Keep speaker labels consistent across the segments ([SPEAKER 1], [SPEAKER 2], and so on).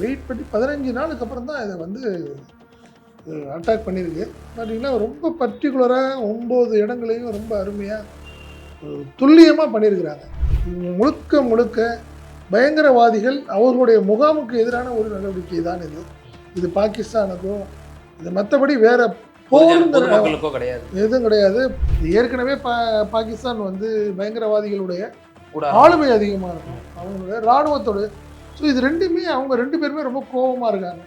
[SPEAKER 1] Wait பண்ணி பதினஞ்சு நாளுக்கு அப்புறம் தான் இதை வந்து அட்டாக் பண்ணியிருக்கு. பார்த்தீங்கன்னா ரொம்ப பர்டிகுலராக ஒம்பது இடங்களையும் ரொம்ப அருமையாக துல்லியமாக பண்ணியிருக்கிறாங்க. முழுக்க முழுக்க பயங்கரவாதிகள் அவர்களுடைய முகாமுக்கு எதிரான ஒரு நடவடிக்கை தான் இது. இது பாகிஸ்தானுக்கோ இது மற்றபடி வேற போருங்கிற
[SPEAKER 2] பொதுமக்களுக்கோ கிடையாது.
[SPEAKER 1] எதுவும் கிடையாது. ஏற்கனவே பா பாகிஸ்தான் வந்து பயங்கரவாதிகளுடைய ஆளுமை அதிகமாக இருக்கும். அவங்களுடைய இராணுவத்தோட ஸோ இது ரெண்டுமே அவங்க ரெண்டு பேருமே ரொம்ப கோபமாக இருக்காங்க.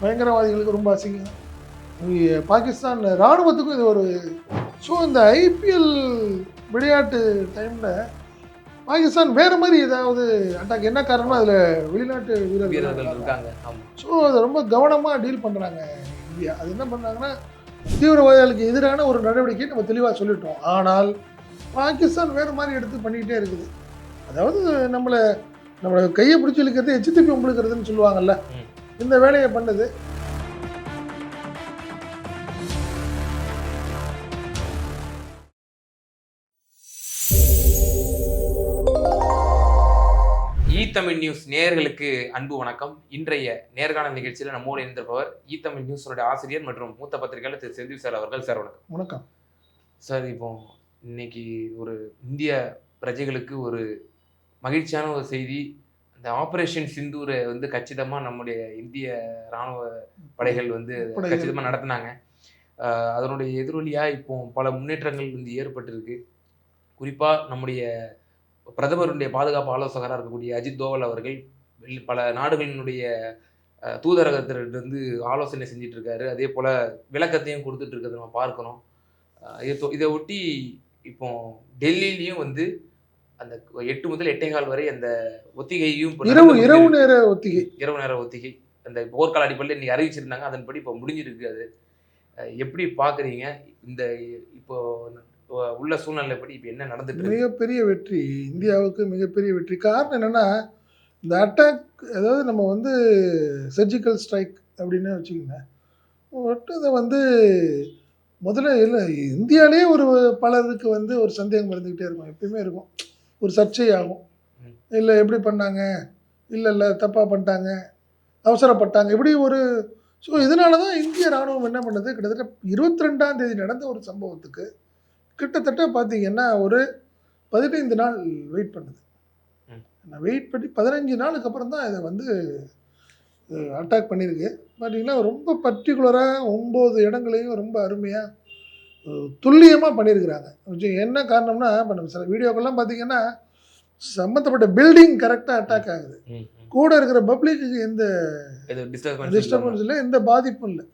[SPEAKER 1] பயங்கரவாதிகளுக்கு ரொம்ப அசிங்கம். பாகிஸ்தான் இராணுவத்துக்கும் இது ஒரு ஸோ இந்த ஐபிஎல் விளையாட்டு டைமில் பாகிஸ்தான் வேறு மாதிரி ஏதாவது அட்டாக் என்ன காரணம் அதில் வெளிநாட்டு
[SPEAKER 2] வீரர்கள் இருக்காங்க.
[SPEAKER 1] ஸோ அதை ரொம்ப கவனமாக டீல் பண்ணுறாங்க இந்தியா. அது என்ன பண்ணுறாங்கன்னா தீவிரவாதிகளுக்கு எதிரான ஒரு நடவடிக்கை நம்ம தெளிவாக சொல்லிட்டோம். ஆனால் பாகிஸ்தான் வேறு மாதிரி எடுத்து பண்ணிக்கிட்டே இருக்குது. அதாவது நம்மளை நம்மளை கையை பிடிச்சி இழுக்கிறது எச்சு திருப்பி உங்களுக்கிறதுன்னு சொல்லுவாங்கல்ல. இந்த வேலையை பண்ணுது.
[SPEAKER 2] தமிழ் நியூஸ் நேயர்களுக்கு அன்பு வணக்கம். இன்றைய நேர்காணல் நிகழ்ச்சியில் நம்மோடு இணைந்திருப்பவர் ஈ தமிழ் நியூஸோட ஆசிரியர் மற்றும் மூத்த பத்திரிகையாளர் திரு செந்தில் சார் அவர்கள். சார் வணக்கம்.
[SPEAKER 1] வணக்கம்.
[SPEAKER 2] சார் இப்போ இன்னைக்கு ஒரு இந்திய பிரஜைகளுக்கு ஒரு மகிழ்ச்சியான ஒரு செய்தி. இந்த ஆபரேஷன் சிந்தூரை வந்து கச்சிதமா நம்முடைய இந்திய ராணுவ படைகள் வந்து
[SPEAKER 1] படைகள்.
[SPEAKER 2] கச்சிதமா நடத்தினாங்க. அதனுடைய எதிரொலியா இப்போ பல முன்னேற்றங்கள் வந்து ஏற்பட்டிருக்கு. குறிப்பா நம்முடைய பிரதமருடைய பாதுகாப்பு ஆலோசகராக இருக்கக்கூடிய அஜித் தோவல் அவர்கள் பல நாடுகளினுடைய தூதரகத்திலிருந்து ஆலோசனை செஞ்சுட்டு இருக்காரு அதே போல விளக்கத்தையும் கொடுத்துட்டு இருக்கிறத நம்ம பார்க்கணும். இதை இதை ஒட்டி இப்போ டெல்லியிலையும் வந்து அந்த எட்டு முதல் எட்டே கால் வரை அந்த ஒத்திகையும்
[SPEAKER 1] இரவு இரவு. நேர ஒத்திகை.
[SPEAKER 2] இரவு நேர ஒத்திகை. அந்த போர்க்கால அடிப்படையில் இன்னைக்கு அறிவிச்சிருந்தாங்க அதன்படி இப்போ முடிஞ்சிருக்கு அது. எப்படி பாக்குறீங்க? இந்த இப்போ உள்ள சூழ்நிலைப்படி இப்போ என்ன நடந்துட்டு
[SPEAKER 1] மிகப்பெரிய வெற்றி. இந்தியாவுக்கு மிகப்பெரிய வெற்றி. காரணம் என்னன்னா இந்த அட்டாக் அதாவது நம்ம வந்து சர்ஜிக்கல் ஸ்ட்ரைக் அப்படின்னு வச்சுக்கோங்க. ஒட்டதை வந்து முதல்ல இல்லை இந்தியாவிலே ஒரு பலருக்கு வந்து ஒரு சந்தேகம் இருந்துக்கிட்டே இருக்கும். எப்பயுமே இருக்கும். ஒரு சர்ச்சை ஆகும் இல்லை எப்படி பண்ணாங்க? இல்லை இல்லை தப்பாக பண்ணிட்டாங்க. அவசரப்பட்டாங்க. இப்படி ஒரு ஸோ இதனால தான் இந்திய ராணுவம் என்ன பண்ணுது? கிட்டத்தட்ட இருபத்தி ரெண்டாம் தேதி நடந்த ஒரு சம்பவத்துக்கு கிட்டத்தட்ட பார்த்தீங்கன்னா ஒரு பதினைந்து நாள் வெயிட் பண்ணுது. நான் வெயிட் பண்ணி பதினஞ்சு நாளுக்கு அப்புறம் தான் இதை வந்து அட்டாக் பண்ணியிருக்கு பார்த்தீங்கன்னா ரொம்ப பர்டிகுலராக ஒம்பது இடங்களையும் ரொம்ப அருமையாக துல்லியமாக பண்ணியிருக்கிறாங்க என்ன காரணம்னா இப்போ நம்ம சில வீடியோக்கெல்லாம் பார்த்தீங்கன்னா சம்மந்தப்பட்ட பில்டிங் கரெக்டாக அட்டாக் ஆகுது. கூட இருக்கிற பப்ளிக்கு எந்த டிஸ்டர்பன்ஸ் இல்லை. எந்த பாதிப்பும் இல்லை.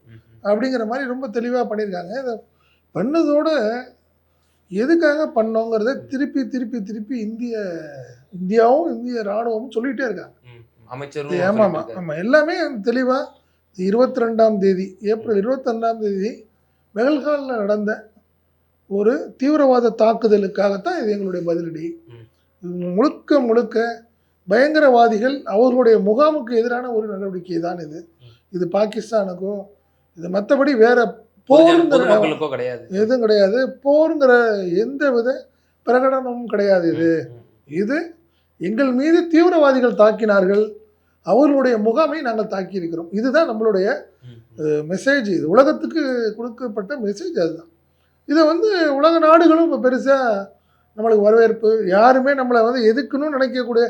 [SPEAKER 1] அப்படிங்கிற மாதிரி ரொம்ப தெளிவாக பண்ணியிருக்காங்க இதை பண்ணதோட எதுக்காக பண்ணோங்கிறத திருப்பி திருப்பி திருப்பி இந்திய இந்தியாவும் இந்திய இராணுவமும் சொல்லிகிட்டே இருக்காங்க.
[SPEAKER 2] அமைச்சரும்
[SPEAKER 1] ஆமாம் ஆமாம் ஆமாம் எல்லாமே தெளிவாக இருபத்தி ரெண்டாம் தேதி ஏப்ரல் இருபத்தொன்னாம் தேதி மெகல்காலில் நடந்த ஒரு தீவிரவாத தாக்குதலுக்காகத்தான் இது எங்களுடைய பதிலடி. முழுக்க முழுக்க பயங்கரவாதிகள் அவர்களுடைய முகாமுக்கு எதிரான ஒரு நடவடிக்கை தான் இது. இது பாகிஸ்தானுக்கோ இது மற்றபடி வேற போருங்கிற
[SPEAKER 2] கிடையாது.
[SPEAKER 1] எதுவும் கிடையாது. போருங்கிற எந்த வித பிரகடனமும் கிடையாது இது. இது எங்கள் மீது தீவிரவாதிகள் தாக்கினார்கள். அவர்களுடைய முகாமை நாங்கள் தாக்கி இருக்கிறோம் இதுதான் நம்மளுடைய. மெசேஜ் இது உலகத்துக்கு கொடுக்கப்பட்ட மெசேஜ் அதுதான். இதை வந்து உலக நாடுகளும் இப்போ பெருசாக நம்மளுக்கு வரவேற்பு யாருமே நம்மளை வந்து எதுக்குன்னு நினைக்கக்கூடிய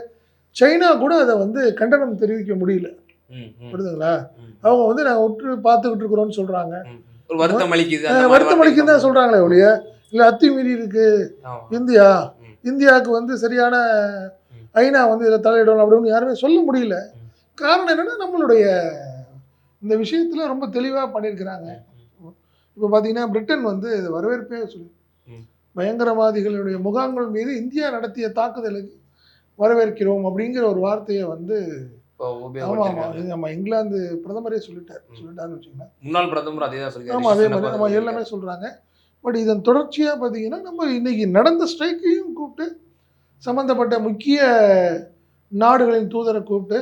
[SPEAKER 1] சைனா கூட அதை வந்து கண்டனம் தெரிவிக்க முடியல. புரியுதுங்களா? அவங்க வந்து நாங்கள் உற்று பார்த்துக்கிட்டு இருக்கிறோம்னு சொல்கிறாங்க
[SPEAKER 2] வருத்தம் அளிக்குது
[SPEAKER 1] வருத்தம் தான் சொல்கிறாங்களே ஒழிய. இல்லை அத்துமீறி இருக்கு. இந்தியா. இந்தியாவுக்கு வந்து சரியான. ஐநா வந்து இதில் தலையிடணும் அப்படின்னு யாருமே சொல்ல முடியல. காரணம் என்னன்னா நம்மளுடைய இந்த விஷயத்தில் ரொம்ப தெளிவாக பண்ணியிருக்கிறாங்க இப்போ பார்த்தீங்கன்னா பிரிட்டன் வந்து இது வரவேற்பே சொல்லி. பயங்கரவாதிகளுடைய முகாம்கள் மீது இந்தியா நடத்திய தாக்குதலுக்கு வரவேற்கிறோம் அப்படிங்கிற ஒரு வார்த்தையை வந்து ஆமாம் இங்கிலாந்து பிரதமரே சொல்லிட்டார். சொல்லிட்டாருன்னு வச்சுக்கோங்களேன்
[SPEAKER 2] முன்னாள் பிரதமர் அதே தான்.
[SPEAKER 1] ஆமாம் அதே மாதிரி நம்ம எல்லாமே சொல்கிறாங்க பட் இதன் தொடர்ச்சியாக பார்த்தீங்கன்னா நம்ம இன்னைக்கு நடந்த ஸ்ட்ரைக்கையும் கூப்பிட்டு சம்மந்தப்பட்ட முக்கிய நாடுகளின் தூதரை கூப்பிட்டு.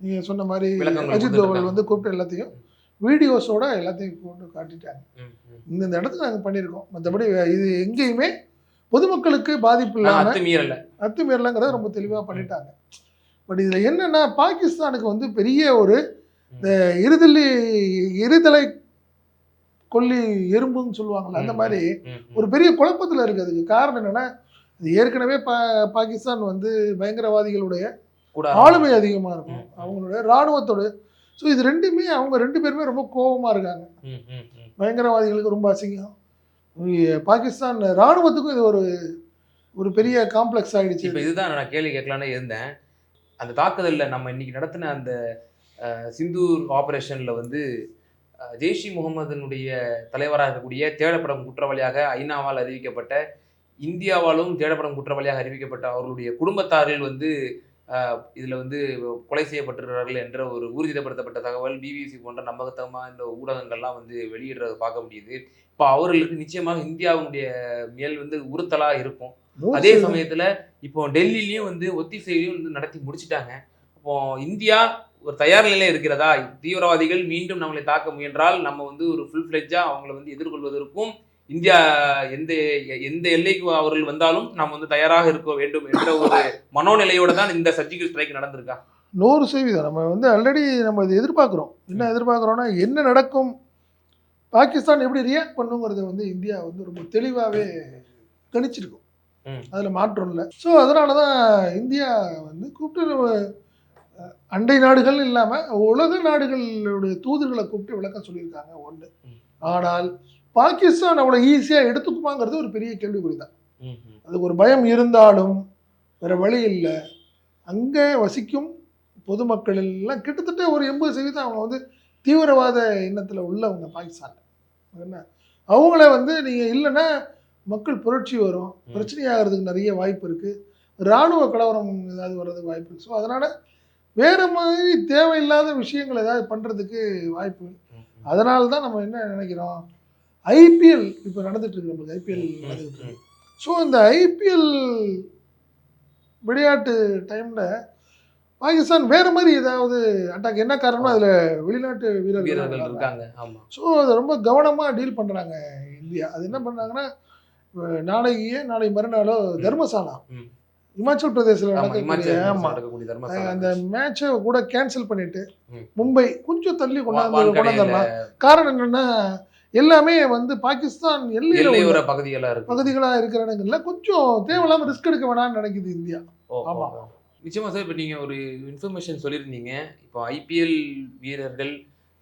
[SPEAKER 1] நீங்கள் சொன்ன மாதிரி அஜித் தோவல். வந்து கூப்பிட்டு எல்லாத்தையும் வீடியோஸோட எல்லாத்தையும் கூப்பிட்டு காட்டிட்டாங்க. இந்த இடத்துல நாங்கள் பண்ணியிருக்கோம். மற்றபடி இது எங்கேயுமே பொதுமக்களுக்கு பாதிப்பு இல்லாமல்
[SPEAKER 2] அத்துமீறல.
[SPEAKER 1] அத்துமீறலங்கிறத ரொம்ப தெளிவாக பண்ணிட்டாங்க. பட் இதில் என்னன்னா பாகிஸ்தானுக்கு வந்து பெரிய ஒரு இந்த இருதலி இருதலை கொல்லி எறும்புன்னு சொல்லுவாங்கல்ல அந்த மாதிரி. ஒரு பெரிய குழப்பத்தில் இருக்குது அதுக்கு காரணம் என்னன்னா இது ஏற்கனவே பா பாகிஸ்தான் வந்து பயங்கரவாதிகளுடைய
[SPEAKER 2] கூட
[SPEAKER 1] ஆளுமை அதிகமாக இருக்கும்.
[SPEAKER 2] ம்.
[SPEAKER 1] அவங்களுடைய இராணுவத்தோட ஸோ இது ரெண்டுமே அவங்க ரெண்டு பேருமே ரொம்ப கோபமாக இருக்காங்க. பயங்கரவாதிகளுக்கு ரொம்ப அசிங்கம். பாகிஸ்தான் இராணுவத்துக்கும் இது ஒரு ஒரு பெரிய காம்ப்ளெக்ஸ் ஆயிடுச்சு.
[SPEAKER 2] இப்ப இதுதான் நான் கேள்வி கேட்கலான்னு இருந்தேன். அந்த தாக்குதல்ல நம்ம இன்னைக்கு நடத்தின அந்த சிந்தூர் ஆபரேஷன்ல வந்து ஜெய்ஷ் முகமதுனுடைய தலைவராக இருக்கக்கூடிய தேடப்படும் குற்றவாளியாக ஐநாவால் அறிவிக்கப்பட்ட இந்தியாவாலும் தேடப்படும் குற்றவாளியாக அறிவிக்கப்பட்ட அவர்களுடைய குடும்பத்தாரில் வந்து இதுல வந்து கொலை செய்யப்பட்டிருக்கிறார்கள் என்ற ஒரு ஊர்ஜிதப்படுத்தப்பட்ட தகவல் பிபிசி போன்ற நம்பகத்தகமான இந்த ஊடகங்கள்லாம் வந்து வெளியிடுறத பார்க்க முடியுது. இப்போ அவர்களுக்கு நிச்சயமாக இந்தியாவுடைய மேல் வந்து உறுத்தலா இருக்கும். அதே சமயத்துல இப்போ டெல்லிலயும் வந்து ஒத்திசைவையும் வந்து நடத்தி முடிச்சிட்டாங்க. அப்போ இந்தியா ஒரு தயார் நிலையில இருக்கிறதா? தீவிரவாதிகள் மீண்டும் நம்மளை தாக்க முயன்றால் நம்ம வந்து ஒரு ஃபுல் ஃபிளெஜ்ஜா அவங்கள வந்து எதிர்கொள்வதற்கும் இந்தியா எந்த எந்த எல்லைக்கு அவர்கள் வந்தாலும் நாம் வந்து தயாராக இருக்க வேண்டும் என்ற ஒரு மனோநிலையோட தான் இந்த சர்ஜிக்கல் ஸ்ட்ரைக் நடந்திருக்கா?
[SPEAKER 1] நூறு சதவீதம். நம்ம வந்து ஆல்ரெடி நம்ம இதை எதிர்பார்க்குறோம். என்ன எதிர்பார்க்குறோம்னா என்ன நடக்கும்? பாகிஸ்தான் எப்படி ரியாக்ட் பண்ணுங்கிறத வந்து இந்தியா வந்து ரொம்ப தெளிவாகவே கணிச்சிருக்கும். அதில் மாற்றம் இல்லை. ஸோ அதனால தான் இந்தியா வந்து கூப்பிட்டு அண்டை நாடுகள் இல்லாமல் உலக நாடுகளுடைய தூதர்களை கூப்பிட்டு விளக்கம் சொல்லியிருக்காங்க. ஒன்று. ஆனால் பாகிஸ்தான் அவ்வளோ ஈஸியாக எடுத்துக்குமாங்கிறது ஒரு பெரிய கேள்விக்குறி தான் அதுக்கு ஒரு பயம் இருந்தாலும் வேற வழி இல்லை. அங்கே வசிக்கும் பொதுமக்கள் எல்லாம் கிட்டத்தட்ட ஒரு எண்பது சதவீதம் அவங்க வந்து தீவிரவாத எண்ணத்தில் உள்ளவங்க பாகிஸ்தானில். என்ன? அவங்கள வந்து நீங்கள் இல்லைன்னா மக்கள் புரட்சி வரும். பிரச்சனையாகிறதுக்கு நிறைய வாய்ப்பு இருக்குது இராணுவ கலவரம் ஏதாவது வர்றதுக்கு வாய்ப்பு இருக்குது ஸோ அதனால் வேறு மாதிரி தேவையில்லாத விஷயங்கள் ஏதாவது பண்ணுறதுக்கு வாய்ப்பு அதனால தான் நம்ம என்ன நினைக்கிறோம்? ஐபிஎல் இப்போ நடந்துட்டு இருக்கு நம்மளுக்கு ஐபிஎல் இருக்கு. ஸோ இந்த ஐபிஎல் விளையாட்டு டைமில் பாகிஸ்தான் வேறு மாதிரி ஏதாவது அட்டாக் என்ன காரணம் அதில் வெளிநாட்டு
[SPEAKER 2] வீரர்கள் இருக்காங்க. ஆமா.
[SPEAKER 1] ஸோ அதை ரொம்ப கவனமாக டீல் பண்ணுறாங்க இந்தியா. அது என்ன பண்ணுறாங்கன்னா நாளைக்கு நாளை மறுநாளோ தர்மசாலா. இமாச்சல் பிரதேசில் நடக்கக்கூடிய அந்த மேட்சை கூட கேன்சல் பண்ணிட்டு. மும்பை கொஞ்சம் தள்ளி கொண்டாந்து கொண்டாந்துடலாம் காரணம் என்னன்னா எல்லாமே வந்து பாகிஸ்தான்
[SPEAKER 2] எல்லையோர பகுதிகளா இருக்கு.
[SPEAKER 1] பகுதிகளாக இருக்கிற இடங்கள்ல கொஞ்சம் தேவையில்லாம ரிஸ்க் எடுக்க வேணாம்னு நினைக்குது இந்தியா. ஆமா.
[SPEAKER 2] ஓ. நிச்சயமா சார் இப்போ நீங்கள் ஒரு இன்ஃபர்மேஷன் சொல்லியிருந்தீங்க. இப்போ ஐபிஎல் வீரர்கள்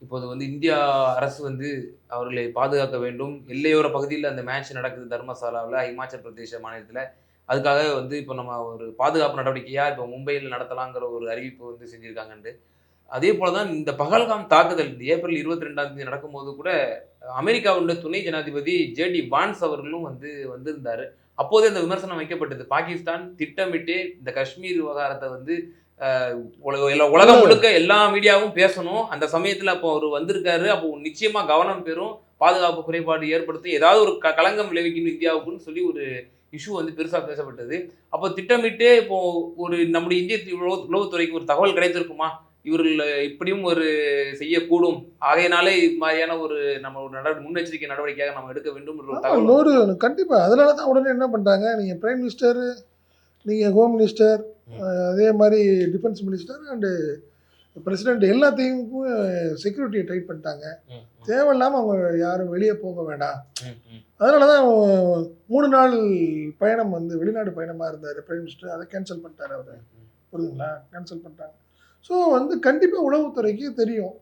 [SPEAKER 2] இப்போது வந்து இந்தியா அரசு வந்து அவர்களை பாதுகாக்க வேண்டும். எல்லையோர பகுதியில் அந்த மேட்ச் நடக்குது தர்மசாலாவில் இமாச்சல் பிரதேச மாநிலத்தில். அதுக்காக வந்து இப்போ நம்ம ஒரு பாதுகாப்பு நடவடிக்கையாக இப்போ மும்பையில் நடத்தலாங்கிற ஒரு அறிவிப்பு வந்து செஞ்சுருக்காங்கன்ட்டு. அதே போல தான் இந்த பகல்காம் தாக்குதல் ஏப்ரல் இருபத்தி ரெண்டாம் தேதி நடக்கும்போது கூட அமெரிக்காவுடைய துணை ஜனாதிபதி ஜேடி வான்ஸ் அவர்களும் வந்து வந்திருந்தார். அப்போதே இந்த விமர்சனம் வைக்கப்பட்டது. பாகிஸ்தான் திட்டமிட்டு இந்த காஷ்மீர் விவகாரத்தை வந்து உலகம் முழுக்க எல்லா மீடியாவும் பேசணும். அந்த சமயத்தில் அப்போ அவர் வந்திருக்காரு. அப்போ நிச்சயமாக கவனம் பெறும். பாதுகாப்பு குறைபாடு ஏற்படுத்தும் ஏதாவது ஒரு க களங்கம் விளைவிக்கணும் இந்தியாவுக்குன்னு சொல்லி ஒரு இஷ்யூ வந்து பெருசாக பேசப்பட்டது. அப்போ திட்டமிட்டே இப்போ ஒரு நம்முடைய இந்திய உளவு உளவுத்துறைக்கு ஒரு தகவல் கிடைத்திருக்குமா? இவர்கள் இப்படியும் ஒரு செய்யக்கூடும். ஆகையினாலே இது மாதிரியான ஒரு நம்ம ஒரு நட முன்னெச்சரிக்கை நடவடிக்கையாக நம்ம எடுக்க வேண்டும் என்ற ஒரு தகவல்
[SPEAKER 1] நூறு கண்டிப்பா. அதனால தான் உடனே என்ன பண்றாங்க? நீங்க பிரைம் மினிஸ்டர் நீங்க ஹோம் மினிஸ்டர். அதே மாதிரி டிஃபென்ஸ் மினிஸ்டர் அண்டு பிரசிடென்ட் எல்லாத்தையும் செக்யூரிட்டியை டைட் பண்ணிட்டாங்க. தேவையில்லாமல் அவங்க யாரும் வெளியே போக வேண்டாம். அதனால தான் மூணு நாள் பயணம் வந்து வெளிநாடு பயணமாக இருந்தார் பிரைம் மினிஸ்டர் அதை கேன்சல் பண்ணிட்டாரு அவர். புரியுதுங்களா? கேன்சல் பண்ணிட்டாங்க. ஸோ வந்து கண்டிப்பாக உளவுத்துறைக்கு தெரியும்.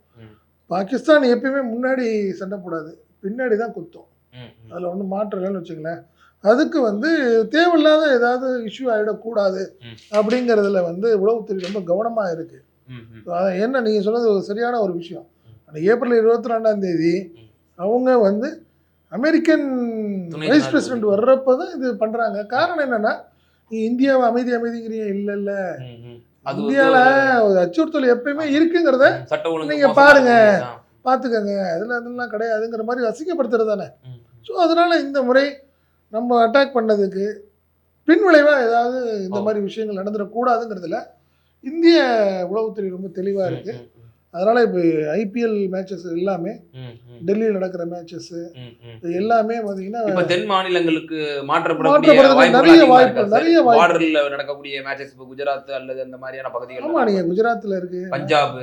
[SPEAKER 1] பாகிஸ்தான் எப்பயுமே முன்னாடி சண்டை போடாது பின்னாடி தான் குத்தும். அதில் ஒன்றும் மாற்றம் இல்லைன்னு வச்சுங்களேன் அதுக்கு வந்து தேவையில்லாத ஏதாவது இஷ்யூ ஆகிடக்கூடாது. அப்படிங்கிறதுல வந்து உளவுத்துறை ரொம்ப கவனமாக இருக்குது என்ன நீங்கள் சொன்னது ஒரு சரியான ஒரு விஷயம் அந்த ஏப்ரல் இருபத்தி ரெண்டாம் தேதி. அவங்க வந்து அமெரிக்கன் வைஸ். பிரசிடென்ட் வர்றப்ப தான் இது பண்ணுறாங்க காரணம் என்னன்னா நீ இந்தியாவை அமைதி அமைதிங்கிறீங்க இல்லை இல்லை.
[SPEAKER 2] அது வந்து
[SPEAKER 1] இந்தியாவில் ஒரு அச்சுறுத்தல் எப்பயுமே இருக்குங்கிறத
[SPEAKER 2] சட்ட
[SPEAKER 1] நீங்க பாருங்க. பார்த்துக்கங்க அதில் அதெல்லாம் கிடையாதுங்கிற மாதிரி அசிங்கப்படுத்துறது தானே. ஸோ அதனால் இந்த முறை நம்ம அட்டாக் பண்ணதுக்கு பின்விளைவாக ஏதாவது இந்த. மாதிரி விஷயங்கள் நடந்துடக்கூடாதுங்கிறதுல இந்திய உளவுத்துறை ரொம்ப தெளிவாக இருக்குது. அதனால் இப்போ ஐபிஎல் மேட்சஸ் எல்லாமே டெல்லியில் நடக்கிற மேட்சஸ். எல்லாமே பார்த்தீங்கன்னா
[SPEAKER 2] இப்ப தென் மாநிலங்களுக்கு மாற்றப்படக்கூடிய
[SPEAKER 1] நிறைய வாய்ப்பு? நிறைய.
[SPEAKER 2] பார்டர்ல நடக்கக்கூடிய மேட்சஸ் இப்போ குஜராத் அல்லது அந்த மாதிரியான பகுதிகள்
[SPEAKER 1] ஆமாம் நீங்கள் குஜராத்தில் இருக்கு.
[SPEAKER 2] பஞ்சாப்.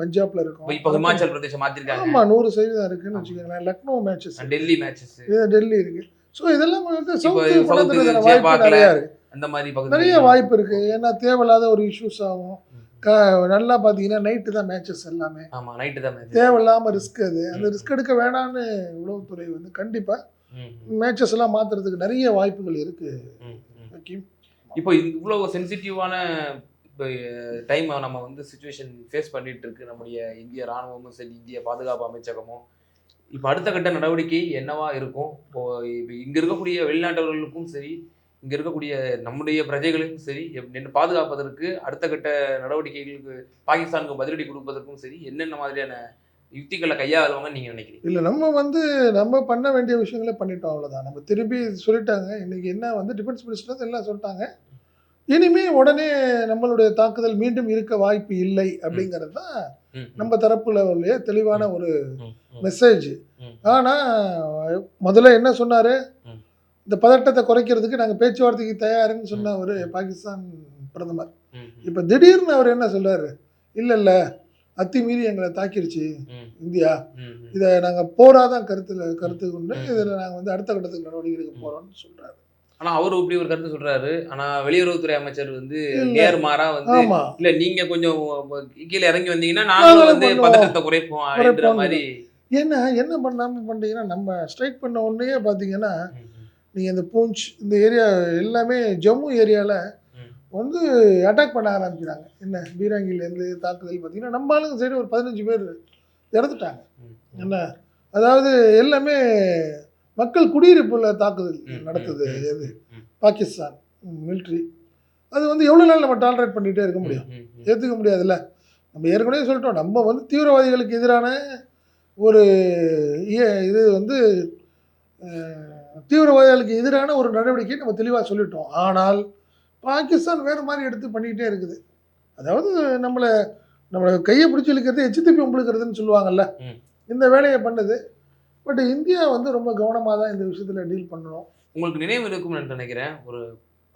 [SPEAKER 1] பஞ்சாப்ல இருக்கும்.
[SPEAKER 2] இப்ப ஹிமாச்சல் பிரதேசம் மாத்திருக்காங்க.
[SPEAKER 1] ஆமாம் நூறு சதவீதம் இருக்குன்னு வச்சுக்கோங்களேன். லக்னோ மேட்சஸ்
[SPEAKER 2] டெல்லி மேட்சஸ்
[SPEAKER 1] டெல்லி இருக்கு. ஸோ இதெல்லாம் வந்து சவுத்து வாய்ப்பு நிறையா இருக்கு.
[SPEAKER 2] அந்த மாதிரி
[SPEAKER 1] நிறைய வாய்ப்பு இருக்கு. ஏன்னா தேவையில்லாத ஒரு இஷ்யூஸ் ஆகும். நல்லா பார்த்தீங்கன்னா நைட்டு தான் மேட்சஸ் எல்லாமே.
[SPEAKER 2] ஆமா நைட்டு தான் மேட்ச்
[SPEAKER 1] தேவையில்லாம ரிஸ்க் அது. அந்த ரிஸ்க் எடுக்க வேணாம்னு உளவுத்துறை வந்து கண்டிப்பா மேட்சஸ் எல்லாம் மாத்துறதுக்கு நிறைய வாய்ப்புகள் இருக்கு. ஹக்கீம்.
[SPEAKER 2] இப்போ இவ்வளவு சென்சிட்டிவான இப்போ டைம் நம்ம வந்து சுச்சுவேஷன் ஃபேஸ் பண்ணிட்டு இருக்கு. நம்முடைய இந்திய ராணுவமும் சரி இந்திய பாதுகாப்பு அமைச்சகமும். இப்போ அடுத்த கட்ட நடவடிக்கை என்னவா இருக்கும்? இப்போ இப்போ இங்க இருக்கக்கூடிய வெளிநாட்டவர்களுக்கும் சரி இங்க இருக்கக்கூடிய நம்முடைய பிரஜைகளுக்கும் சரி என்ன பாதுகாப்பதற்கு அடுத்த கட்ட நடவடிக்கைகளுக்கு பாகிஸ்தானுக்கு பதிலடி கொடுப்பதற்கும் சரி என்னென்ன மாதிரியான யுக்திகளை கையாளுவாங்கன்னு நீங்க நினைக்கிறீங்க?
[SPEAKER 1] இல்ல நம்ம வந்து நம்ம பண்ண வேண்டிய விஷயங்களை பண்ணிட்டோம் அவ்வளவுதான். நம்ம திருப்பி சொல்லிட்டாங்க இன்னைக்கு என்ன வந்து டிஃபென்ஸ் மினிஸ்டர் எல்லாம் சொல்லிட்டாங்க. இனிமே உடனே நம்மளுடைய தாக்குதல் மீண்டும் இருக்க வாய்ப்பு இல்லை அப்படிங்கிறது தான் நம்ம தரப்புல உள்ள தெளிவான ஒரு மெசேஜ்
[SPEAKER 2] ம்.
[SPEAKER 1] ஆனா முதல்ல என்ன சொன்னாரு. இந்த பதட்டத்தை குறைக்கிறதுக்கு நாங்க பேச்சுவார்த்தைக்கு தயாருன்னு சொன்ன ஒரு பாகிஸ்தான் பிரதமர். இப்ப திடீர்னு அவர் என்ன சொல்றாரு? இல்ல இல்ல அத்துமீறி எங்களை தாக்கிருச்சு இந்தியா. இதை நாங்க போராதான் கருத்துல கருத்து கொண்டு. இதுல நாங்க வந்து அடுத்த கட்டத்துக்கு நடவடிக்கை எடுக்க போறோம்னு சொல்றாரு.
[SPEAKER 2] ஆனா அவரு இப்படி ஒரு கருத்து சொல்றாரு. ஆனா வெளியுறவுத்துறை அமைச்சர் வந்து. நேர்மாறா வந்து இல்ல நீங்க கொஞ்சம் கீழே இறங்கி வந்தீங்கன்னா நாங்களும் வந்து. பதட்டத்தை குறைப்போம் அப்படின்ற. மாதிரி.
[SPEAKER 1] ஏன்னா என்ன பண்ணாம பண்றீங்கன்னா நம்ம ஸ்ட்ரைக் பண்ண உடனே பாத்தீங்கன்னா
[SPEAKER 2] ம், ம்,
[SPEAKER 1] நீங்க இந்த பூஞ்ச் இந்த ஏரியா எல்லாமே ஜம்மு ஏரியால
[SPEAKER 2] ம்.
[SPEAKER 1] வந்து அட்டாக் பண்ண ஆரம்பிக்கிறாங்க. என்ன? பீராங்கிலேருந்து தாக்குதல் பார்த்தீங்கன்னா நம்ம ஆளுங்க சைடு ஒரு பதினஞ்சு பேர் இறந்துட்டாங்க. என்ன? அதாவது எல்லாமே மக்கள் குடியிருப்புல தாக்குதல் நடத்துது. எது? பாகிஸ்தான் மிலிட்ரி அது வந்து எவ்வளோ நாள் நம்ம டாலரேட் பண்ணிகிட்டே இருக்க முடியும்? ஏற்றுக்க முடியாதுல்ல? நம்ம ஏற்கனவே சொல்லிட்டோம். நம்ம வந்து தீவிரவாதிகளுக்கு எதிரான ஒரு இது வந்து தீவிரவாதிகளுக்கு எதிரான ஒரு நடவடிக்கை நம்ம தெளிவாக சொல்லிட்டோம். ஆனால் பாகிஸ்தான் வேறு மாதிரி எடுத்து பண்ணிக்கிட்டே இருக்குது. அதாவது நம்மளை நம்மளை கையை பிடிச்சி இழுக்கிறது எச்சு திருப்பி உங்களுக்கிறதுன்னு சொல்லுவாங்கல்ல. இந்த வேலையை பண்ணுது. பட் இந்தியா வந்து ரொம்ப கவனமாக தான் இந்த விஷயத்தில் டீல் பண்ணணும்.
[SPEAKER 2] உங்களுக்கு நினைவு இருக்கும்னு நான் நினைக்கிறேன். ஒரு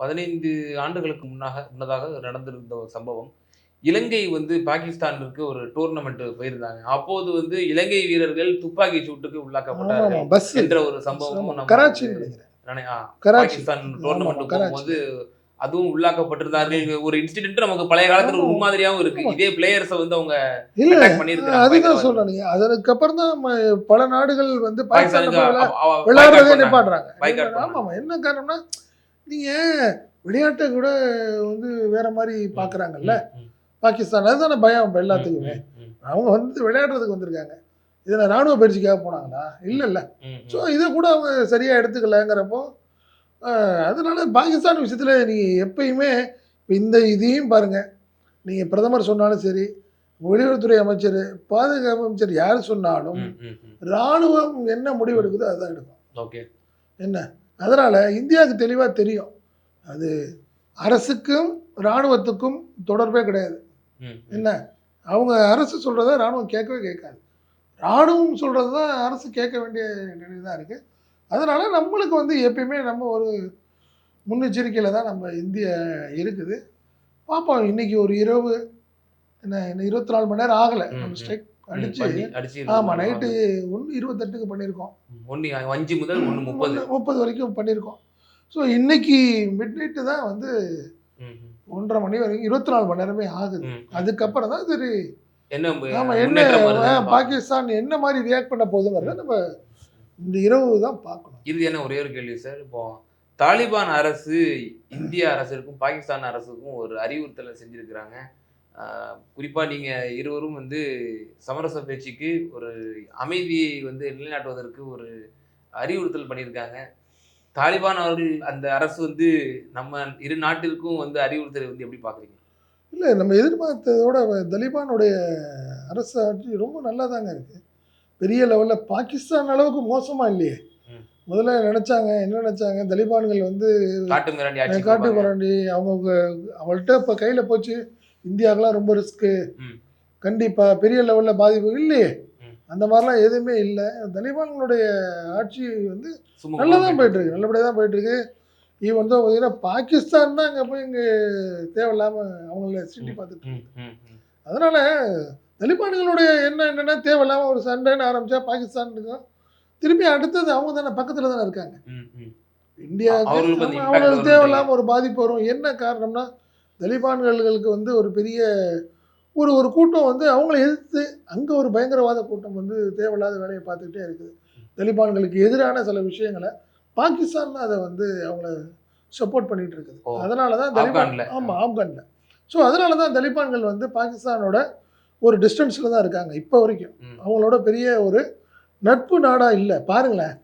[SPEAKER 2] பதினைந்து ஆண்டுகளுக்கு முன்னாக முன்னதாக நடந்திருந்த ஒரு சம்பவம். இலங்கை வந்து பாகிஸ்தானுக்கு ஒரு டூர்னமெண்ட் போயிருந்தாங்க. அப்போது வந்து இலங்கை வீரர்கள் துப்பாக்கி சூட்டுக்கு உள்ளாக்கப்பட்டார்கள்
[SPEAKER 1] ஆமாம் பஸ்
[SPEAKER 2] என்ற ஒரு சம்பவமும்
[SPEAKER 1] கராச்சி
[SPEAKER 2] பாகிஸ்தான் டோர்னமெண்ட். போகும்போது அதுவும் உள்ளாக்கப்பட்டிருந்தார்கள். ஒரு இன்சிடென்ட் நமக்கு பழைய காலத்துல ஒரு
[SPEAKER 1] ஆமா.
[SPEAKER 2] முன்மாதிரியாவும் இருக்கு. இதே பிளேயர்ஸை வந்து அவங்க
[SPEAKER 1] இல்ல அதுதான்
[SPEAKER 2] பயங்கரவாதிகள்.
[SPEAKER 1] சொல்றேன் அதுக்கப்புறம் தான் பல நாடுகள் வந்து பாகிஸ்தான் விளையாடுறதே
[SPEAKER 2] boycott
[SPEAKER 1] ஆமா என்ன காரணம்னா நீங்க விளையாட்டை கூட வந்து வேற மாதிரி பாக்குறாங்கல்ல. பாகிஸ்தான் அதுதானே பயம் இப்ப எல்லாத்துக்குமே. அவங்க வந்து விளையாடுறதுக்கு வந்திருக்காங்க. இதில் ராணுவ பயிற்சிக்காக போனாங்களா? இல்லை இல்லை. ஸோ இதை கூட அவங்க சரியாக எடுத்துக்கலங்கிறப்போ அதனால பாகிஸ்தான் விஷயத்தில் நீங்கள் எப்பயுமே இப்போ இந்த இதையும் பாருங்கள் நீங்கள் பிரதமர் சொன்னாலும் சரி வெளியுறவுத்துறை அமைச்சர் பாதுகாப்பு அமைச்சர் யார் சொன்னாலும்
[SPEAKER 2] ம், ம், ம்.
[SPEAKER 1] ராணுவம் என்ன முடிவு எடுக்குதோ அதுதான் எடுக்கும்.
[SPEAKER 2] ஓகே.
[SPEAKER 1] என்ன? அதனால் இந்தியாவுக்கு தெளிவாக தெரியும். அது அரசுக்கும் இராணுவத்துக்கும் தொடர்பே கிடையாது. என்ன? அவங்க அரசு சொல்கிறத ராணுவம் கேட்கவே கேட்காது. ராணுவம் சொல்கிறது தான் அரசு கேட்க வேண்டிய நிலை தான் இருக்குது அதனால் நம்மளுக்கு வந்து எப்பயுமே நம்ம ஒரு முன்னெச்சரிக்கையில் தான் நம்ம இந்தியா இருக்குது. பார்ப்போம் இன்னைக்கு ஒரு இரவு என்ன இருபத்தி நாலு மணி நேரம் ஆகலை. நம்ம. ஸ்ட்ரைக் அடிச்சு ஆமாம் நைட்டு ஒன்று இருபத்தெட்டுக்கு பண்ணியிருக்கோம்.
[SPEAKER 2] ஒன்னு அஞ்சு முதல் ஒன்னு முப்பது.
[SPEAKER 1] முப்பது வரைக்கும் பண்ணியிருக்கோம். ஸோ இன்னைக்கு மிட் நைட்டு தான் வந்து ஒன்றரை மணி வரைக்கும் இருபத்தி நாலு மணி நேரமே ஆகுது. அதுக்கப்புறம் தான் சரி
[SPEAKER 2] என்ன
[SPEAKER 1] ஆமா என்ன. பாகிஸ்தான் என்ன மாதிரி ரியாக்ட் பண்ண போகுதுங்கிறத நம்ம இந்த இரவு தான் பார்க்கணும்.
[SPEAKER 2] இது என்ன ஒரே ஒரு கேள்வி சார். இப்போ தாலிபான் அரசு இந்திய அரசுக்கும் பாகிஸ்தான் அரசுக்கும் ஒரு அறிவுறுத்தலை செஞ்சிருக்கிறாங்க. ஆஹ் குறிப்பா நீங்க இருவரும் வந்து சமரச பேச்சுக்கு ஒரு அமைதியை வந்து நிலைநாட்டுவதற்கு ஒரு அறிவுறுத்தல் பண்ணியிருக்காங்க. தாலிபான் அவர்கள் அந்த அரசு வந்து நம்ம இரு நாட்டிற்கும் வந்து அறிவுறுத்தலை வந்து எப்படி பாக்குறீங்க
[SPEAKER 1] இல்லை நம்ம எதிர்பார்த்ததோட தலிபானுடைய அரசு ஆட்சி ரொம்ப நல்லா தாங்க இருக்கு. பெரிய லெவலில் பாகிஸ்தான் அளவுக்கு மோசமா இல்லையே. முதல்ல நினைச்சாங்க என்ன நினைச்சாங்க? தலிபான்கள் வந்து
[SPEAKER 2] காட்டு மிராண்டி
[SPEAKER 1] அவங்க அவங்கள்ட்ட இப்போ கையில் போச்சு. இந்தியாவுக்குலாம் ரொம்ப ரிஸ்க்கு. கண்டிப்பாக பெரிய லெவலில் பாதிப்பு இல்லையே. அந்த மாதிரிலாம் எதுவுமே இல்லை. தலிபான்களுடைய ஆட்சி வந்து
[SPEAKER 2] சுமூகமா
[SPEAKER 1] நல்லா தான் போயிட்டு இருக்கு. நல்லபடியாக தான் போயிட்டு இருக்கு. ஈவன் தான் பார்த்தீங்கன்னா பாகிஸ்தான் தான் அங்கே போய் இங்கே தேவையில்லாமல் அவங்கள சிட்டி பார்த்துட்டு. அதனால தலிபான்களுடைய என்ன என்னன்னா தேவையில்லாமல் ஒரு சண்டைன்னு ஆரம்பிச்சா பாகிஸ்தான் இருக்கும். திருப்பி அடுத்தது அவங்க தானே பக்கத்தில் தானே இருக்காங்க. இந்தியாவுக்கு அவங்களுக்கு தேவையில்லாமல் ஒரு பாதிப்பு வரும். என்ன காரணம்னா தலிபான்களுக்கு வந்து ஒரு பெரிய ஒரு ஒரு கூட்டம் வந்து அவங்கள எதிர்த்து அங்கே ஒரு பயங்கரவாத கூட்டம் வந்து தேவையில்லாத வேலையை பார்த்துக்கிட்டே இருக்குது. தலிபான்களுக்கு எதிரான சில விஷயங்களை பாகிஸ்தான் தான் அதை வந்து அவங்கள சப்போர்ட் பண்ணிட்டு இருக்குது. அதனால தான் தலிபான். ஆமாம் ஆப்கானில். ஸோ அதனால தான் தலிபான்கள் வந்து பாகிஸ்தானோட ஒரு டிஸ்டன்ஸில் தான் இருக்காங்க இப்போ வரைக்கும். அவங்களோட பெரிய ஒரு நட்பு நாடாக இல்லை. பாருங்களேன்.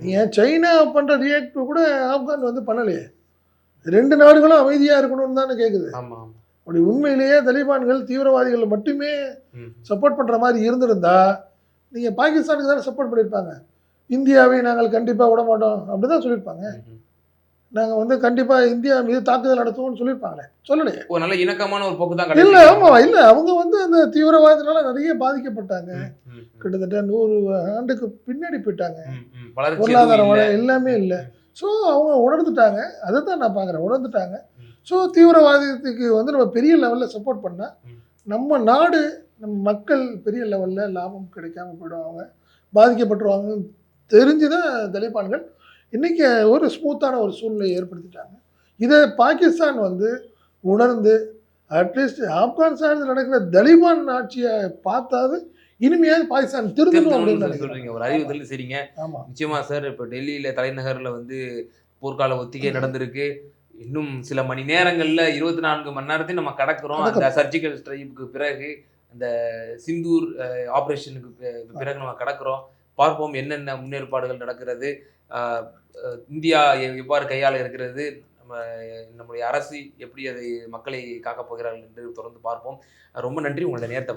[SPEAKER 1] நீங்கள் சைனா பண்ணுற ரியாக்ட் கூட ஆப்கான் வந்து பண்ணலையே. ரெண்டு நாடுகளும் அமைதியாக இருக்கணும்னு தானே கேட்குது
[SPEAKER 2] ஆமா ஆமா.
[SPEAKER 1] அப்படி உண்மையிலேயே தலிபான்கள் தீவிரவாதிகள் மட்டுமே. சப்போர்ட் பண்ணுற மாதிரி இருந்திருந்தா நீங்கள் பாகிஸ்தானுக்கு தானே சப்போர்ட் பண்ணியிருப்பாங்க. இந்தியாவை நாங்கள் கண்டிப்பாக விட மாட்டோம் அப்படி தான் சொல்லியிருப்பாங்க. நாங்கள் வந்து கண்டிப்பாக இந்தியா மீது தாக்குதல் நடத்துவோம்னு சொல்லியிருப்பாங்களே. சொல்லலையே
[SPEAKER 2] ஒரு நல்ல இணக்கமான ஒரு போக்கு தான்
[SPEAKER 1] இல்லை ஆமாம் இல்லை அவங்க வந்து அந்த தீவிரவாதத்தினால நிறைய பாதிக்கப்பட்டாங்க. கிட்டத்தட்ட நூறு ஆண்டுக்கு பின்னாடி போயிட்டாங்க. பொருளாதார. எல்லாமே இல்லை. ஸோ அவங்க உணர்ந்துட்டாங்க. அதை தான் நான் பார்க்குறேன். உணர்ந்துட்டாங்க. ஸோ தீவிரவாதத்துக்கு வந்து நம்ம பெரிய லெவலில் சப்போர்ட் பண்ணால். நம்ம நாடு நம்ம மக்கள் பெரிய லெவலில் லாபம் கிடைக்காம போயிடும் அவங்க பாதிக்கப்பட்டுருவாங்கன்னு தெரிஞ்சு தான் தலிபான்கள் இன்றைக்கி ஒரு ஸ்மூத்தான ஒரு சூழ்நிலையை ஏற்படுத்திட்டாங்க. இதை பாகிஸ்தான் வந்து உணர்ந்து அட்லீஸ்ட் ஆப்கானிஸ்தானில் நடக்கிற தலிபான் ஆட்சியை பார்த்தாது இனிமையாவது பாகிஸ்தான் திருந்தணும் அப்படின்னு
[SPEAKER 2] சொல்றீங்க. ஒரு அறிவு
[SPEAKER 1] நினைக்கிறேன்
[SPEAKER 2] தெளி சரிங்க
[SPEAKER 1] ஆமாம்
[SPEAKER 2] நிச்சயமா சார் இப்போ டெல்லியில தலைநகர்ல வந்து போர்க்கால ஒத்திகை நடந்திருக்கு. இன்னும் சில மணி நேரங்கள்ல இருபத்தி நான்கு மணி நேரத்தையும் நம்ம கடக்கிறோம். அந்த சர்ஜிக்கல் ஸ்ட்ரைக்கு பிறகு அந்த சிந்தூர் ஆபரேஷனுக்கு பிறகு நம்ம கடக்கிறோம். பார்ப்போம் என்னென்ன முன்னேற்பாடுகள் நடக்கிறது. இந்தியா எவ்வாறு கையாள இருக்கிறது? நம்ம நம்முடைய அரசு எப்படி அதை மக்களை காக்கப் போகிறார்கள் என்று தொடர்ந்து பார்ப்போம். ரொம்ப நன்றி. உங்களோட நேரத்தை